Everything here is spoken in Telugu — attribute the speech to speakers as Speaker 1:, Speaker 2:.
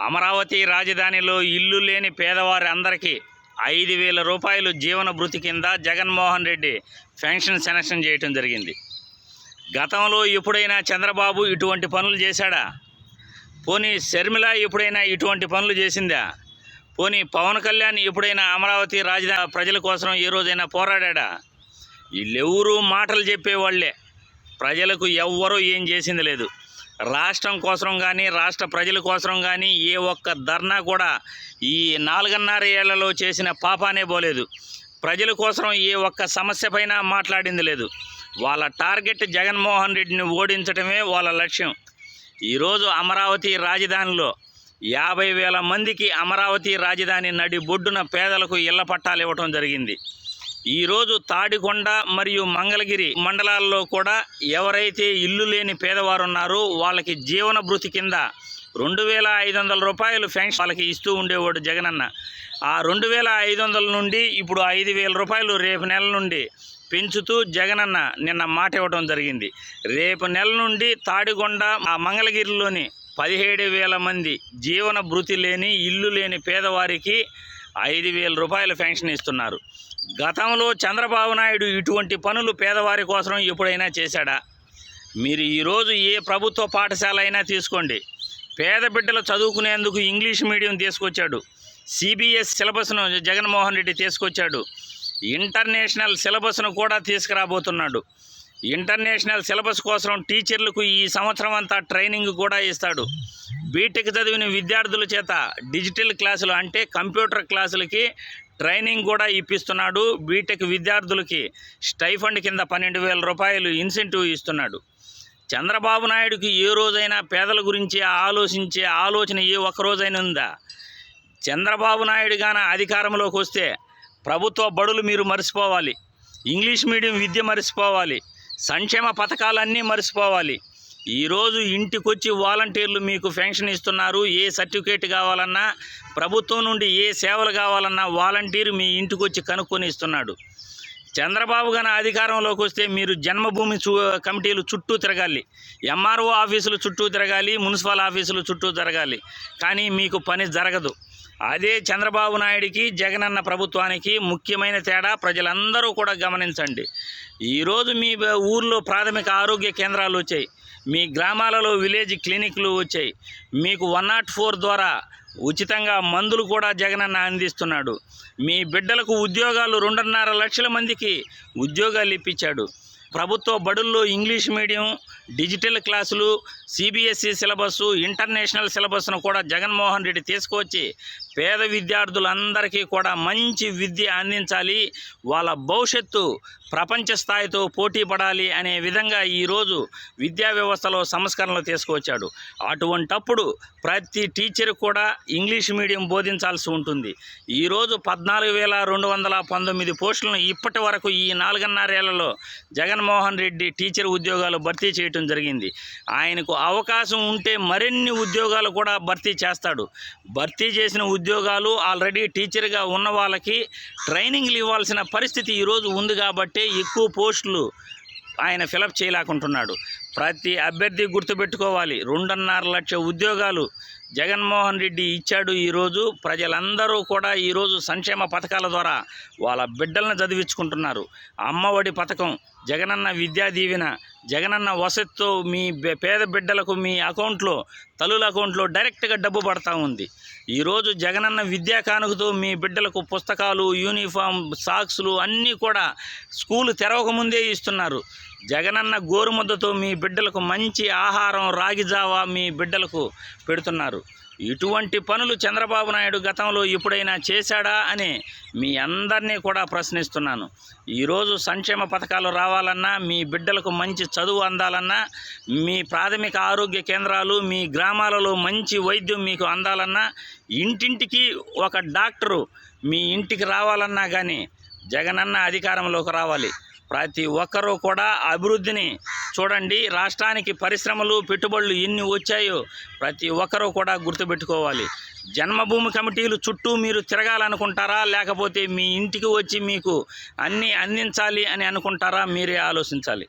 Speaker 1: అమరావతి రాజధానిలో ఇల్లు లేని పేదవారి అందరికీ ఐదు వేల రూపాయలు జీవన భృతి కింద జగన్మోహన్ రెడ్డి పెన్షన్ సెలక్షన్ చేయటం జరిగింది. గతంలో ఎప్పుడైనా చంద్రబాబు ఇటువంటి పనులు చేశాడా? పోనీ శర్మిల ఎప్పుడైనా ఇటువంటి పనులు చేసిందా? పోనీ పవన్ కళ్యాణ్ ఎప్పుడైనా అమరావతి రాజధాని ప్రజల కోసం ఏ రోజైనా పోరాడా వీళ్ళెవరూ మాటలు చెప్పేవాళ్ళే. ప్రజలకు ఎవ్వరూ ఏం చేసింది లేదు. రాష్ట్రం కోసం కానీ రాష్ట్ర ప్రజల కోసం కానీ ఏ ఒక్క ధర్నా కూడా ఈ నాలుగున్నర ఏళ్ళలో చేసిన పాపానే పోలేదు. ప్రజల కోసం ఏ ఒక్క సమస్య పైన మాట్లాడింది లేదు. వాళ్ళ టార్గెట్ జగన్మోహన్ రెడ్డిని ఓడించడమే వాళ్ళ లక్ష్యం. ఈరోజు అమరావతి రాజధానిలో యాభై వేల మందికి అమరావతి రాజధాని నడి బొడ్డున పేదలకు ఇళ్ళ పట్టాలు ఇవ్వటం జరిగింది. ఈరోజు తాడికొండ మరియు మంగళగిరి మండలాల్లో కూడా ఎవరైతే ఇల్లు లేని పేదవారు ఉన్నారో వాళ్ళకి జీవన భృతి కింద రెండు వేల ఐదు వందల రూపాయలు పెన్షన్ వాళ్ళకి ఇస్తూ ఉండేవాడు జగనన్న. ఆ రెండు వేల ఐదు వందల నుండి ఇప్పుడు ఐదు వేల రూపాయలు రేపు నెల నుండి పెంచుతూ జగనన్న నిన్న మాట ఇవ్వడం జరిగింది. రేపు నెల నుండి తాడిగొండ ఆ మంగళగిరిలోని పదిహేడు వేల మంది జీవన భృతి లేని ఇల్లు లేని పేదవారికి ఐదు వేల రూపాయలు పెన్షన్ ఇస్తున్నారు. గతంలో చంద్రబాబు నాయుడు ఇటువంటి పనులు పేదవారి కోసం ఎప్పుడైనా చేశాడా? మీరు ఈరోజు ఏ ప్రభుత్వ పాఠశాల అయినా తీసుకోండి. పేద బిడ్డలు చదువుకునేందుకు ఇంగ్లీష్ మీడియం తీసుకొచ్చాడు. సిబిఎస్ సిలబస్ను జగన్మోహన్ రెడ్డి తీసుకొచ్చాడు. ఇంటర్నేషనల్ సిలబస్ను కూడా తీసుకురాబోతున్నాడు. ఇంటర్నేషనల్ సిలబస్ కోసం టీచర్లకు ఈ సంవత్సరం అంతా ట్రైనింగ్ కూడా ఇస్తాడు. బీటెక్ చదివిన విద్యార్థుల చేత డిజిటల్ క్లాసులు అంటే కంప్యూటర్ క్లాసులకి ట్రైనింగ్ కూడా ఇప్పిస్తున్నాడు. బీటెక్ విద్యార్థులకి స్టైఫండ్ కింద పన్నెండు వేల రూపాయలు ఇన్సెంటివ్ ఇస్తున్నాడు. చంద్రబాబు నాయుడుకి ఏ రోజైనా పేదల గురించి ఆలోచించే ఆలోచన ఏ ఒక్క రోజైనా ఉందా? చంద్రబాబు నాయుడు గాన అధికారంలోకి వస్తే ప్రభుత్వ బడులు మీరు మర్చిపోవాలి ఇంగ్లీష్ మీడియం విద్య మర్చిపోవాలి సంక్షేమ పథకాలన్నీ మర్చిపోవాలి ఈరోజు ఇంటికొచ్చి వాలంటీర్లు మీకు పెన్షన్ ఇస్తున్నారు ఏ సర్టిఫికేట్ కావాలన్నా ప్రభుత్వం నుండి ఏ సేవలు కావాలన్నా వాలంటీర్ మీ ఇంటికొచ్చి కనుక్కొని ఇస్తున్నాడు. చంద్రబాబు గారి అధికారంలోకి వస్తే మీరు జన్మభూమి చు కమిటీలు చుట్టూ తిరగాలి. ఎంఆర్ఓ ఆఫీసులు చుట్టూ తిరగాలి మున్సిపల్ ఆఫీసులు చుట్టూ తిరగాలి. కానీ మీకు పని జరగదు. అదే చంద్రబాబు నాయుడికి జగనన్న ప్రభుత్వానికి ముఖ్యమైన తేడా ప్రజలందరూ కూడా గమనించండి. ఈరోజు మీ ఊర్లో ప్రాథమిక ఆరోగ్య కేంద్రాలు వచ్చాయి. మీ గ్రామాలలో విలేజ్ క్లినిక్లు వచ్చాయి. మీకు వన్ నాట్ ఫోర్ ద్వారా ఉచితంగా మందులు కూడా జగనన్న అందిస్తున్నాడు. మీ బిడ్డలకు ఉద్యోగాలు రెండున్నర లక్షల మందికి ఉద్యోగాలు ఇప్పించాడు. ప్రభుత్వ బడుల్లో ఇంగ్లీష్ మీడియం డిజిటల్ క్లాసులు సిబిఎస్ఈ సిలబస్సు ఇంటర్నేషనల్ సిలబస్ను కూడా జగన్మోహన్ రెడ్డి తీసుకువచ్చి పేద విద్యార్థులందరికీ కూడా మంచి విద్య అందించాలి. వాళ్ళ భవిష్యత్తు ప్రపంచ స్థాయితో పోటీ పడాలి అనే విధంగా ఈరోజు విద్యా వ్యవస్థలో సంస్కరణలు తీసుకువచ్చాడు. అటువంటప్పుడు ప్రతి టీచర్ కూడా ఇంగ్లీష్ మీడియం బోధించాల్సి ఉంటుంది. ఈరోజు పద్నాలుగు వేల రెండు వందల పంతొమ్మిది పోస్టులను ఇప్పటి వరకు ఈ నాలుగున్నరేళ్ళలో జగన్మోహన్ రెడ్డి టీచర్ ఉద్యోగాలు భర్తీ చేయటం జరిగింది. ఆయనకు అవకాశం ఉంటే మరిన్ని ఉద్యోగాలు కూడా భర్తీ చేస్తాడు. భర్తీ చేసిన ఉద్యోగాలు ఆల్రెడీ టీచర్గా ఉన్న వాళ్ళకి ట్రైనింగ్లు ఇవ్వాల్సిన పరిస్థితి ఈరోజు ఉంది కాబట్టే ఎక్కువ పోస్టులు ఆయన ఫిలప్ చేయలేకుంటున్నాడు. ప్రతి అభ్యర్థి గుర్తుపెట్టుకోవాలి. రెండున్నర లక్ష ఉద్యోగాలు జగన్మోహన్ రెడ్డి ఇచ్చాడు ఈరోజు. ప్రజలందరూ కూడా ఈరోజు సంక్షేమ పథకాల ద్వారా వాళ్ళ బిడ్డలను చదివించుకుంటున్నారు. అమ్మఒడి పథకం జగనన్న విద్యా దీవెన జగనన్న వసతితో మీ పేద బిడ్డలకు మీ అకౌంట్లో తల్లుల అకౌంట్లో డైరెక్ట్గా డబ్బు పడతా ఉంది. ఈరోజు జగనన్న విద్యా కానుకతో మీ బిడ్డలకు పుస్తకాలు యూనిఫామ్ సాక్స్లు అన్నీ కూడా స్కూల్ తెరవకముందే ఇస్తున్నారు. జగనన్న గోరుముద్దతో మీ బిడ్డలకు మంచి ఆహారం రాగి జావా మీ బిడ్డలకు పెడుతున్నారు. ఇటువంటి పనులు చంద్రబాబు నాయుడు గతంలో ఎప్పుడైనా చేశాడా అని మీ అందరినీ కూడా ప్రశ్నిస్తున్నాను. ఈరోజు సంక్షేమ పథకాలు రావాలన్నా మీ బిడ్డలకు మంచి చదువు అందాలన్నా మీ ప్రాథమిక ఆరోగ్య కేంద్రాలు మీ గ్రామాలలో మంచి వైద్యం మీకు అందాలన్నా ఇంటింటికి ఒక డాక్టరు మీ ఇంటికి రావాలన్నా కానీ జగనన్న అధికారంలోకి రావాలి. ప్రతి ఒక్కరూ కూడా అభివృద్ధిని చూడండి రాష్ట్రానికి పరిశ్రమలు పెట్టుబడులు ఎన్ని వచ్చాయో ప్రతి ఒక్కరూ కూడా గుర్తుపెట్టుకోవాలి. జన్మభూమి కమిటీలు చుట్టూ మీరు తిరగాలనుకుంటారా? లేకపోతే మీ ఇంటికి వచ్చి మీకు అన్నీ అందించాలి అని అనుకుంటారా? మీరే ఆలోచించాలి.